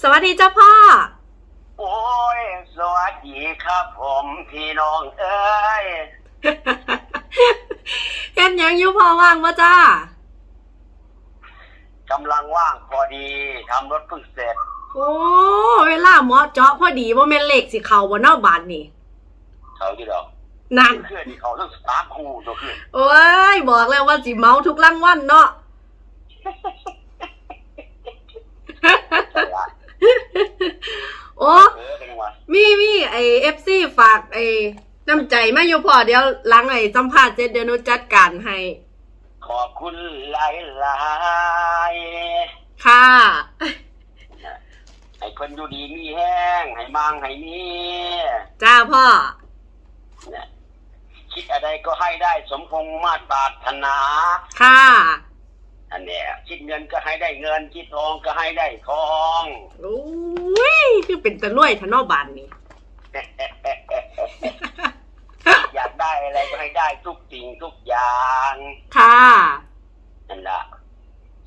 สวัสดีเจ้าพ่อ โอ้ย สวัสดีครับผมพี่น้องเอ้ยเห็นหยังอยู่พอว่างมาจ้ากำลังว่างพอดีทำรถเพิ่งเสร็จ โอ้เวลาเหมาะเจาะพอดีว่าแม่นเหล็กสิเขาบนนอกบานนี่เขาที่ดอกนั่น เพื่อนที่เขาต้องสตาร์ทคู่ตัวขึ้นโอ้ย บอกแล้วว่าสิเมาทุกรางวัลเนาะ ใช่ละ โอ้เออเป็นยังไงมีมีไอเอฟซีฝากไอน้ำใจมาอยู่พอเดี๋ยวหลังไอสัมภาษณ์เสร็จเดี๋ยวหนุจัดการให้ ขอบคุณหลายหลายค่ะ ๆให้คนอยู่ดีมีแห้งให้มังให้มีจ้าพ่อ เนี่ยคิดอะไรก็ให้ได้สมพงษ์มาตรปรารถนา ค่ะ อันเนี้ยคิดเงินก็ให้ได้เงิน คิดทองก็ให้ได้ทองโอ้ยคือเป็นตะลุ่ยทะเนอบานนี่ อยากได้อะไรก็ให้ได้ทุกสิ่งทุกอย่าง ค่ะนั่นแหละ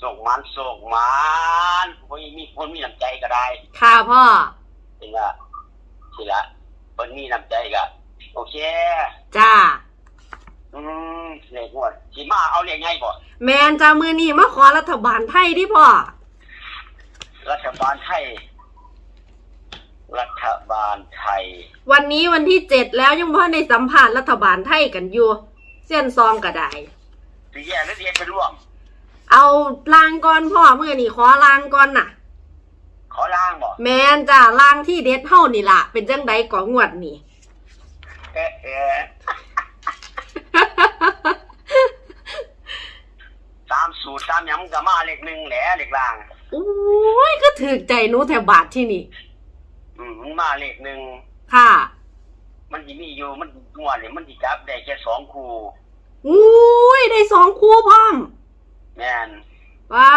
ส่งมันส่งมันคนมีคนมีน้ำใจก็ได้ ค่ะพ่อจริงละทีละคนมีน้ำใจก็โอเค จ้า อืมเลขงวดสีมาเอาเลขไงก่อนแมนจ้ามือนี่มาขอรัฐบาลไทยดิพ่อ รัฐบาลไทย รัฐบาลไทย วันนี้วันที่เจ็ดแล้วยังพ่ในสัมภาษณ์รัฐบาลไทยกันอยู่ เส้นซองก็ได้สีแย่และเรียนเป็นร่วมเอาลางก่อนพ่อมือนี่ขอลางก่อนน่ะ ขอล่างบอกแมนจ้าลางที่เด็ดเท่านี่ล่ะ เป็นจังใดก่องวดนี่ เอ๊ะเอ๊ะตาม สูตรตามหยังก็มาเลขหนึ่งแหละเลขล่างโอ้ยก็ถือใจหนูแถวบาทที่นี่ อืมมันมาเลขหนึ่งค่ะมันจะมีอยู่มันงวดเนี่ยมันจะจับได้แค่สองคู่อุ้ยได้สองคู่พร้อมแม่นว้า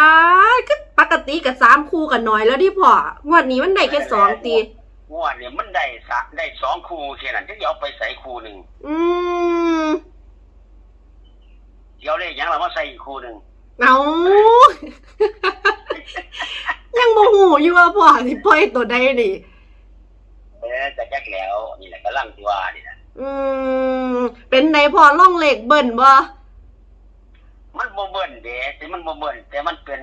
ยก็ปกติกับสามคู่กันหน่อยแล้วดิพ่องวดนี้มันได้แค่สองตีงวดเนี่ยมันได้สะได้สองคู่แค่นั้นจะเอาไปใส่คู่หนึ่งอืม เดี๋ยวเลขหยังเรามาใส่อีกคู่หนึ่ง เอายังโมโหอยู่ว่าพ่อสิปล่อยตัวใดดิเออแต่แจ็คแล้วนี่แหละกำลังที่ว่านี่นะอืม เป็นในพ่อล่องเหล็กเบิ่นบ่มันโมเบิร์นเด้แต่มันโมเบิร์นแต่มันเป็น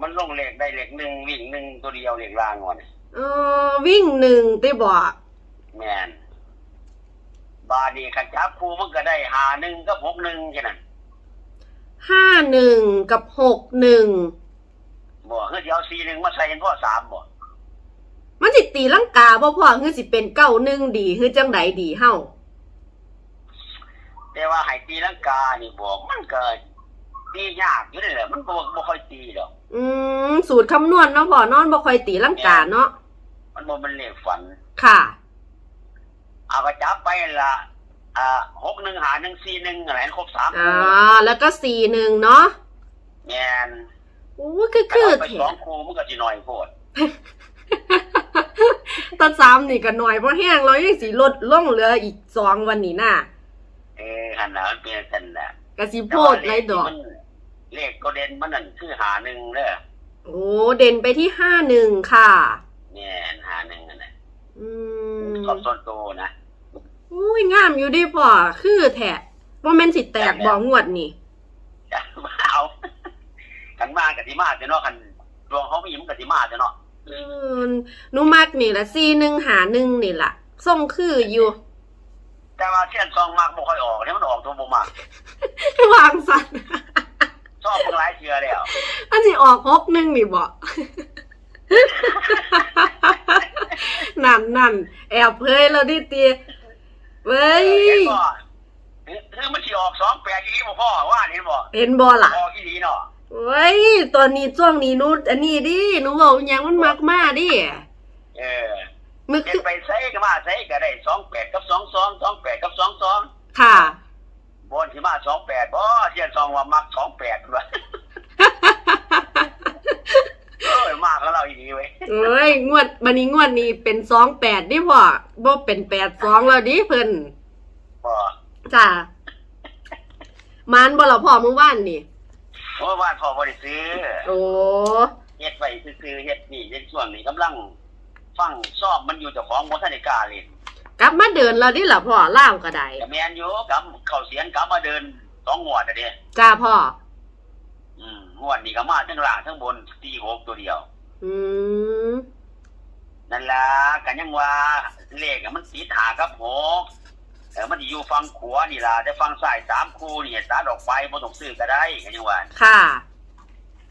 มันลงเลขได้เลขหนึ่งวิ่งหนึ่งตัวเดียวเลขล่างงวดนี่เออวิ่งหนึ่งได้บ่แม่นบาดนีขันจับคู่มันก็ได้หาหนึ่งกับหกหนึ่งแค่นั้น ห้าหนึ่งกับหกหนึ่งบ่เฮ้ยเดี๋ยวสี่หนึ่งมาใส่เป็นพ่อสามบ่มันสิตีลังกาบ่พ่อคือสิเป็นเก้าหนึ่งดีคือจังใดดีเฮาแต่ว่าให้ตีลังกานี่บอกมันก็ตียากอยู่เลยแหละมันบ่บ่ค่อยตีดอก อืมสูตรคำนวณเนาะพ่อนอนบ่ค่อยตีลังกาเนาะมันบ่มันเลขฝันค่ะ เอาก็จับไปละ อ่าหกหนึ่งหาหนึ่งสี่หนึ่งอะไรครบสามอ่าแล้วก็สี่หนึ่งเนาะแม่นโอ้ยคือถ้าคือเอาไปแถสองคู่มันก็สิน้อยโพดตาสามนี่ก็หน่อยเพราะแห้งเรายังสิลดลงเหลืออีกสองวันนี้น่ะเออหันหลังเป็นสันน่ะกะสิโพดไรดอกแต่ว่าเลขที่มันเลขตัวเด่นมันนั่นคือหาหนึ่งเด้อโอ้เด่นไปที่ห้าหนึ่งค่ะแม่นหาหนึ่งนั่นน่ะอืมชอบส่วนโตวนะ อุ้ยงามอยู่ดิพ่อ คือแท้ว่าแม่นสิแตกบ่งวดนี่จะมาเอากันมากับสิมาจะเนาะกันดวงเขามีมันกับสิมาจะเนาะเออหนูมักนี่ละสี่หนึ่งหาหนึ่งนี่ล่ะส่งคืออยู่ แต่ว่าเช่นซองมากบ่ค่อยออกเนี่ยมันออกตัวบ่มากวางสันชอบเพิ่งหลายเทื่อแล้วอันสิออกหกหนึ่งนี่บ่นั่นนั่นแอบเพยแล้วดิตี เว้ยเห็นบ่คือมันสิออกสองแปดอีบ่พ่อว่าเห็นบ่เห็นบ่ล่ะออกอีหลีเนาะเว้ยตอนนี้ช่วงนี้หนูอันนี้ดิหนูบอกอยังมันมักมาดิเออมึกเห็คืนอไปใส่ก็มาใส่ก็ได้สองแปดกับสองสองสองแปดกับสองสองค่ะ บนที่มาสองแปดบ่เทียนซองว่ามักสองแปดด้วยเอ้ยมากแล้วเราอีดีเว้ยเอ้ยงวดบันนี้งวดนี้เป็นสองแปดดิพ่อบ่เป็นแปดสองแล้วดิเพิ่นบ่จ้ามันบ่ละพ่อเมื่อวานนี่เมื่อวานพ่อบ่ได้ซื้อ โอ้เฮ็ดไว้คือเฮ็ดนี่ในช่วงนี้กำลัง ฟังชอบมันอยู่เจ้าของบ่ทันได้กล้าเล่นกลับมาเดินแล้วดิล่ะพ่อล่าวก็ได้แม่นอยู่กับเข้าเสียงกลับมาเดินสองงวดอะเด้จ้าพ่อ งวดนี้ก็มาทั้งล่างทั้งบนตีหกตัวเดียว อืมนั่นล่ะกันยังว่าเลขอะมันติดหากับหกเออมันสิอยู่ฟังขวานี่ล่ะแต่ฟังซ้ายสามคู่นี่ตัดออกไปบ่ต้องซื้อก็ได้กันยังว่าค่ะ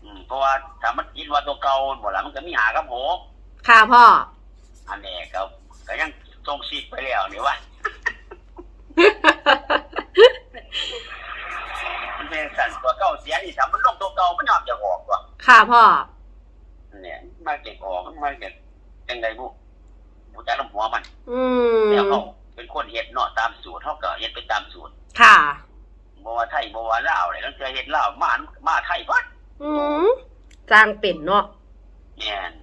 อืมเพราะว่าถ้ามันคิดว่าตัวเก่าบ่ล่ะมันก็มีหากับหกค่ะพ่อ อันนี้ก็ก็ยังทรงสิทธิ์ไปแล้วนี่ว่าั่นตัวเก่าเสียนี่ถ้ามันลงตัวเก่ามันยอมจะออกว่ะค่ะพ่อ เนี่ยมาเก็บออกมาเก็บจังไดบุบุจักน้ำหัวมันอืมแล้วเขาเป็นคนเฮ็ดเนาะตามสูตรเขาก็เฮ็ดไปตามสูตรค่ะบ่ว่าไทยบ่ว่าลาวเลยตั้งแต่เฮ็ดลาวมามาไทยวัดอืมจางเป็นเนาะแม่น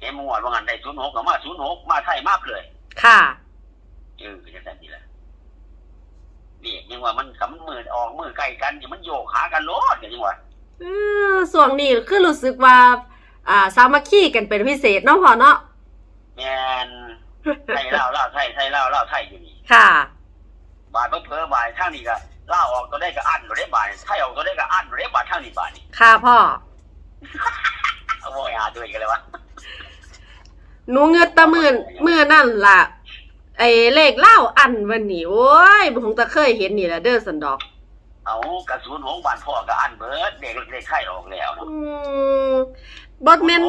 เอ็มงวดว่างันได้06ก็มา06มาไทยมากเลย ค่ะเออจังซั่นนี่แหละ นี่ยังว่ามันกับมันมือออกมือใกล้กันนี่มันโยกหากันโลดก็ยังว่าเออส่วนนี้คือรู้สึกว่า อ่าสามัคคีกันเป็นพิเศษเนาะพ่อเนาะแม่นไทยลาวลาวไทยไทยลาวลาวไทยอยู่นี่ค่ะบาดเผลอๆบาดทางนี้ก็ลาวออกตัวได้ก็อั้นบ่ได้บาดไทยออกตัวได้ก็อั้นบ่ได้บาดทางนี้บาดนี่ค่ะพ่อเอาบ่หาด้วยกันเลยวะหนูเงือดตะมื่นมื่อนั่นล่ะ ไอ้เลขเล่าอันวันนี้โอ้ยบุคงตะเคยเห็นนี่แหละเด้อสันดอก เอากระสุนของบ้านพ่อก็อั้นเบิดเด็กเด็กไข่ออกแล้วเนาะอืมบอแมน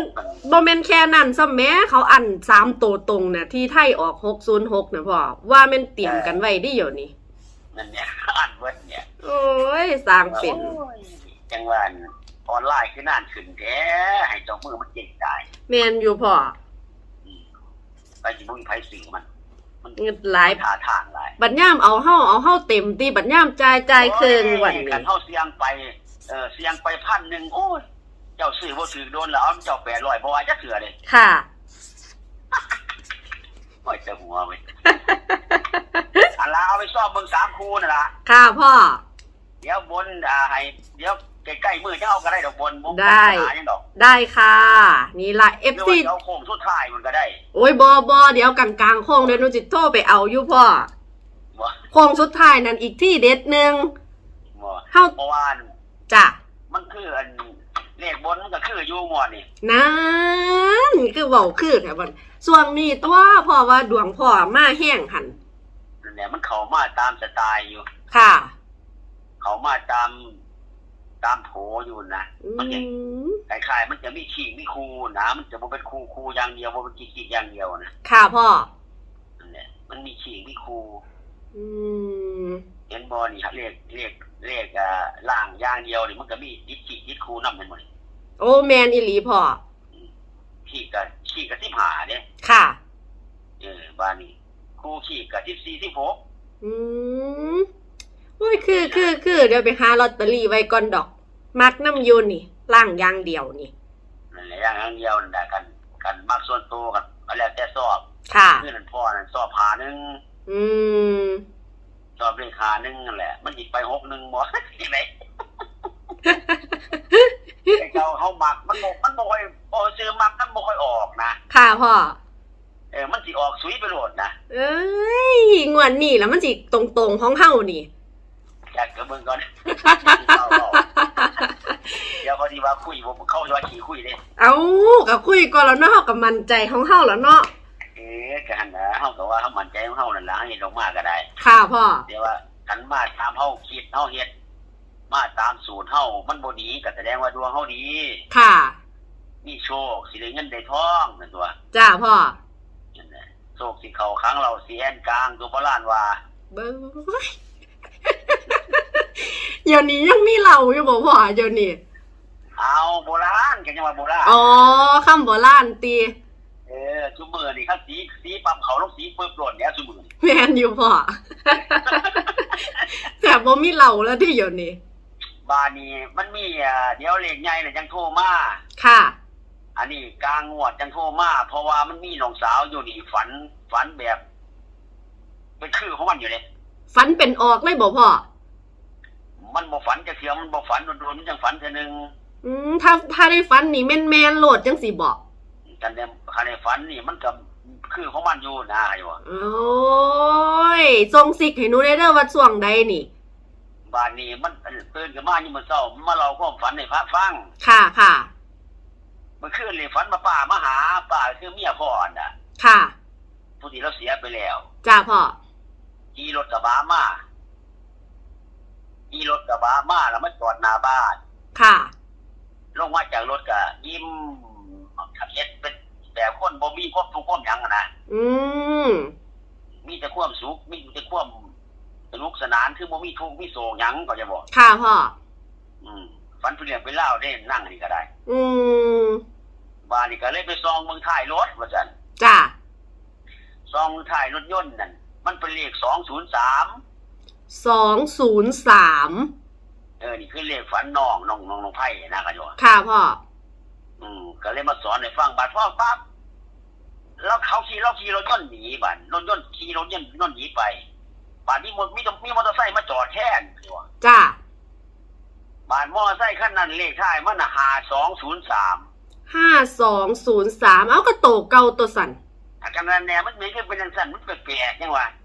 บอแมนแค่นั้นซะแม้เขาอันสามตัวตรงน่ะที่ไทยออกหกศูนย์หกนะพ่อว่าแม่นเตรียมกันไว้ดิเดี๋ยวนี้นั่นเนี่ย อั้นเบิดเนี่ยโอ้ยสร้างเป็น โอ้ยจังหวะออนไลน์คือนานขึ้นแท้ให้เจ้ามือมันเก่งได้แมนอยู่พ่อ อืมไปสิบุญไผสื่อมัน มันเงินหลายท่าทางหลายบัดย่ามเอาเฮาเอาเฮาเต็มตีบัดย่ามจ่ายจ่ายเครื่องวันโอ้ยนี้กันเฮาเสียงไปเออเสียงไปพันหนึงโอ้ยเจ้าซื้อบ่ถือโดนแล้วเอาเจ้า800บ่ว่าจักเถื่อเลยค่ะโอ้ยจะหัวเว้ยอันละเอาไปซ่อมเบิ่งสามคูนั่นล่ะค่ะพ่อเดี๋ยวบนอ่าให้เดี๋ยว ใกล้ๆมือจะเอาก็ได้ดอกบนบ่ได้ ปัญหาหยังดอกได้ค่ะ นี่ละเดี๋ยว FC ว่าจะเอาโค้งสุดท้ายมันก็ได้โอ้ยบอบอเดี๋ยวกลางกลางๆโค้งเดี๋ยวหนูจิโทรไปเอาอยู่พ่อบ่โค้งสุดท้ายนั่นอีกที่เด็ดหนึ่งบ่เฮาเพราะว่าจ้ะมันคืออันเลขบนมันก็คืออยู่หมดนี่นั่นคือเว้าคือแถวบันส่วนนี้ตัวพ่อว่าดวงพ่อมาแห้งหันนั่นแหละมันเข้ามาตามสไตล์อยู่ ค่ะ เข้ามาตาม ตามโผอยู่นะอืมันจะมคล้ายๆมันจะมีขีงมีคูนะมันจะบ่เป็นคูคูอย่างเดียวบ่เป็นขีกๆอย่างเดียวนะค่ะพ่อ นั่นแหละมันมีขีงมีคูอืม เห็นบ่นี่ฮะเลขเลขเลขอ่าล่างอย่างเดียวนี่มันก็มีดิดขีดิดคูนำเป็นหมดนี่โอ้แมนอีหลีพ่อ ขีกับขีกับสิบหาเนี่ยค่ะ เออบ้านนี้ครูขีกับสิบสี่สิบหกอืมโอ้ยคือคือคือเดี๋ยวไปหาลอตเตอรี่ไว้ก่อนดอก มักน้ำอยูนี่ล่างอย่างเดียวนี่นั่นแหละอย่างเดียวนั่นแหละกันกันมักส่วนตัวกันก็แล้วแต่สอบค่ะ คือนั่นพ่อนั่นสอบหาหนึ่งอืมสอบเลขหาหนึ่งนั่นแหละ มันหยิบไปหกหนึ่งบ่ ที่ไหนไอ้เจ้าเขามักมันบ่มันบ่ค่อยพอซื้อมักมันบ่ค่อยออกนะค่ะพ่อ เออมันสิออกสุยไปโหลดนะเอ้ยงวนนี่แล้วมันสิตรงๆของเฮานี่อ ยากกระเบื้องก่อนเอาเอาเดี๋ยวพอดีว่าคุยผมเข้าว่าขี่คุยเลยเอากับคุยก่อนแล้วเนาะกับมันใจของเฮาแล้วเนาะเอ๊ะกันนะเฮาก็ว่าเฮามันใจของเฮานั่นล่ะเฮ็ดออกมาก็ได้ ค่ะพ่อเดี๋ยวว่ากันมาตามเฮาคิดเฮาเฮ็ด มาตามสูตรเฮามันบ่ดีก็แสดงว่าดวงเฮาดี ค่ะ มีโชคสิได้เงินได้ทองนั่นตัวจ้าพ่อโชคสิเข้าครั้งเราสิแอนกลางตัวโบราณว่าเบิ้ง เดี๋ยวนี้ยังมีเราอยู่บ่พ่อเดี๋ยวนี้เอาโบราณกันจังว่าโบราณอ๋อคำโบราณตีเออซุมื้อนี่ครับสีสีปั๊มเขาลงสีเปิ้ลโปรดเนี่ยซุมื้อนี่แมนอยู่พ่อแต่บ่มีเราแล้วที่เดี๋ยวนี้บ้านนี้มันมีอ่าเดี๋ยวเลขใหญ่น่ะจังโทรมาค่ะ อันนี้กลางงวดจังโทรมาเพราะว่ามันมีน้องสาวอยู่นี่ฝันฝันแบบเป็นคือของมันอยู่เลยฝันเป็นออกเลยบ่พ่อ มันบ่ฝันจะเสียมันบ่ฝันโดนๆมันจังฝันเทื่อนึงอืมถ้าถ้าได้ฟันนี่แม่นแมนๆโหลดจังสิบอกกันเนี่ยคันในฝันนี่มันก็คือของมันอยู่นะอยู่ว่าโอ้ยทรงสิกให้หนูได้เด้อว่าช่วงใดนี่ บ้านนี้มันตื่นขึ้นมาอยู่มื้อเช้ามาเล่าความฝันให้พระฟัง ค่ะค่ะเมื่อคืนเลยฝันมาป่ามาหาป่าคือเมียพ่อน่ะค่ะผู้ที่เราเสียไปแล้ว จ้าพ่อขี่รถกระบะมา ขี่รถกระบะมาแล้วมันจอดหน้าบ้าน ค่ะลงมาจากรถก็ยิ้มขับเย็ดเป็นแบบคนบ่มีความทุกข์ความหยังอะนะอืมมีแต่ความสุขมีแต่ความสนุกสนานคือบ่มีทุกข์มีโศกหยังก็จะบอกค่ะพ่ออืมฝันเปลี่ยนไปเล่าวได้นั่งนี่ก็ได้ อืมบ้านนี่ก็เลยไปซองเมืองท้ายรถว่าซั่นจ้าซองเมืองท้ายรถยนต์นั่นมันเป็นเลข203 สองศูนย์สามเออ นี่คือเลขฝันน้องน้องน้องน้องไผ่นะก็อยู่ค่ะพ่อ อืมก็เลยมาสอนให้ฟังบาดพ่อปั๊บแล้วเขาขี่เราขี่รถยนต์หนีบัดรถยนต์ขี่รถยนต์ยนต์หนีไปบาดนี้มมีมีมอเตอร์ไซค์มาจอดแทนอยู่จ้าบาดมอเตอร์ไซค์คันนั้นเลขท้ายมันน่ะ5203ห้าสองศูนย์สามเอากระโตเก่าตัวสันอาการนั้นแน่มันไม่ใช่เป็นจังซั่นมันแปลกๆจังว่าเออ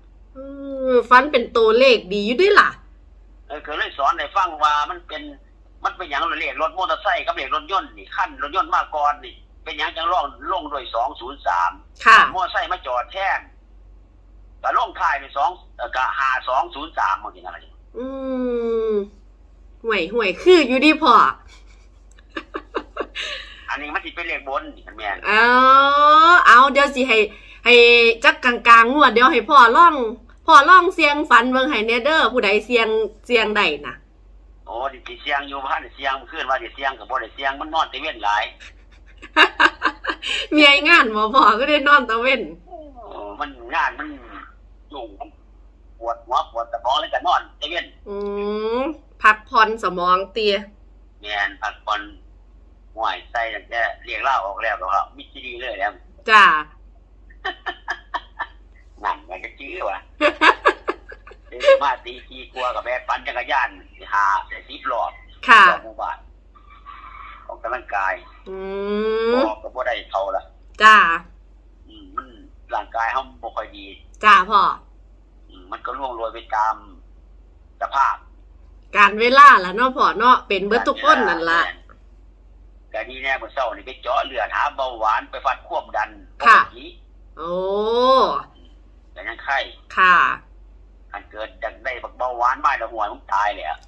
ฟันเป็นตัวเลขดีอยู่ด้วยล่ะ เออก็เลยสอนให้ฟังว่ามันเป็นมันเป็นหยังเลขรถมอเตอร์ไซค์กับเลขรถยนต์นี่ขั้นรถยนต์มาก่อนนี่ เป็นหยังจังล่องลงด้วย203ค่ะมอไซค์มาจอดแท่นก็ลงท้ายไปสองเอ่อก็หาสองศูนย์สามบางทีนะอืมห่วยห่วยคืออยู่ดีพ่ออันนี้มันสิเป็นเลขบนนี่คันแม่นเอาเอาเดี๋ยวสิให้ให้จักกลางๆงวดเดี๋ยวให้พ่อล่อง พ่อล่องเสียงฝันเบิ่งให้แหน่เด้อผู้ใดเสียงเสียงใดน่ะโอ้ดิสิเสียงอยู่บ้านเสียงขึ้นว่าสิเสียงกับบ่ได้เสียงมันนอนแตะเว้นหลายมีไอ้งานบ่พ่อก็ได้นอนตะเว้นโอ้มันงานมันยุ่งมันปวดหัวปวดสมองเลยก็นอนแตะเว้นอืมพักผ่อนสมองเตียแม่นพักผ่อนห่วยใส่ตั้งแต่เรียกเล่าออกแล้วก็ครับมิจิดีเลยแล้วจ้านั่นมันก็ จื้อว่ะเดินมาตีกีกลัวกับแม่ปั่นจักรยานหาสิบรอบค่ะรอบหมู่บ้านออกกำลังกายอืบมอกกับว่าได้เท่าละจ้าอืมมันร่างกายเขาบ่ค่อยดีจ้าพ่ออืมมันก็ล่วงโรยไปตามสภาพ การเวลาล่ะเนาะพ่อเนาะเป็นเบิดทุกคนนั่นล่ะการนี้แน่เมื่อเช้านี่ไปเจาะเลือดหาเบาหวานไปฟัดควบดันค่ะปกติโอ้ แต่ยังไข้ค่ะอันเกิดจากได้บักเบาหวานมาแล้วหัวมึงตายเลยอะ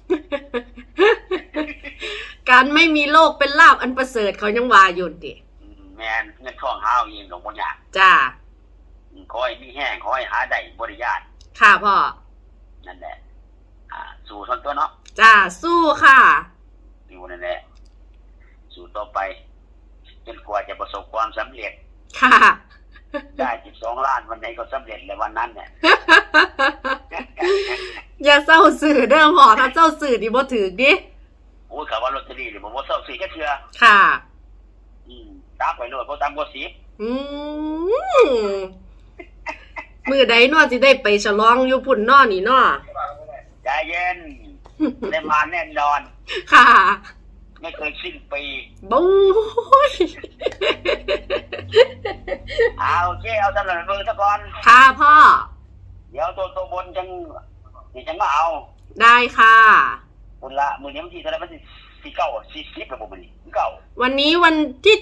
การไม่มีโรคเป็นลาบอันประเสริฐเขายังว่าอยู่ดิอืมแมนเงินทองห้าวเองดอกบ่ยากจ้าอืมคอยมีแห้งคอยหาได้บริยานค่ะพ่อ นั่นแหละ อ่า สู่ทนตัวเนาะจ้าสู้ค่ะอยู่นั่นแหละสู่ต่อไปจนกว่าจะประสบความสำเร็จค่ะ ได้สิบสองล้านวันไหนก็สำเร็จเลยวันนั้นเนี่ยอย่าเศร้าสื่อเด้อพ่อถ้าเศร้าสื่อดิบ่ถือดิโอ้ยข่าวว่าลอตเตอรี่เนี่ยผมว่าเศร้าสีก็เชื่อค่ะ อืมตามไปโลดเพราะตามกว่าสิบอืมมือใดเนอสิได้ไปฉลองอยู่พุ่นเนอนี่เนอใจเย็นได้มาแน่นอนค่ะ ไม่เคยสิ้นปีบู๊ยเอาโอเคเอาสำหรับเบอร์ซะก่อนค่ะพ่อ เดี๋ยวตัวตัวบนจังนี่จังมาเอาได้ค่ะบุญละมือนี้มันที่เท่าไหรมันที่สี่เก้าสี่สิบระบบมันนี่เก้าวันนี้วันที่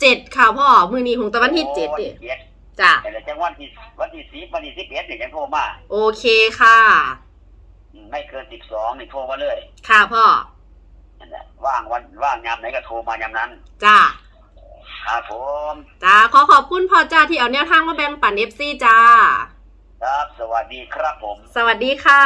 เจ็ดค่ะพ่อ มือนี้ของตะวันที่เจ็ดโอ้ดิวันที่เจ็ดจ้ะแต่ละจังวันที่วันที่สิบวันที่สิบเอ็ดเนี่ยยังโทรมา โอเคค่ะอืมไม่เกินสิบสองนี่โทรมาเลย ค่ะพ่อ นั่นแหละว่างวันว่างยามไหนก็โทรมายามนั้นจ้าครับผมจ้าขอขอบคุณพ่อจ้าที่เอาแนวทางมาแบ่งปันเอฟซีจ้า ครับ สวัสดีครับผม สวัสดีค่ะ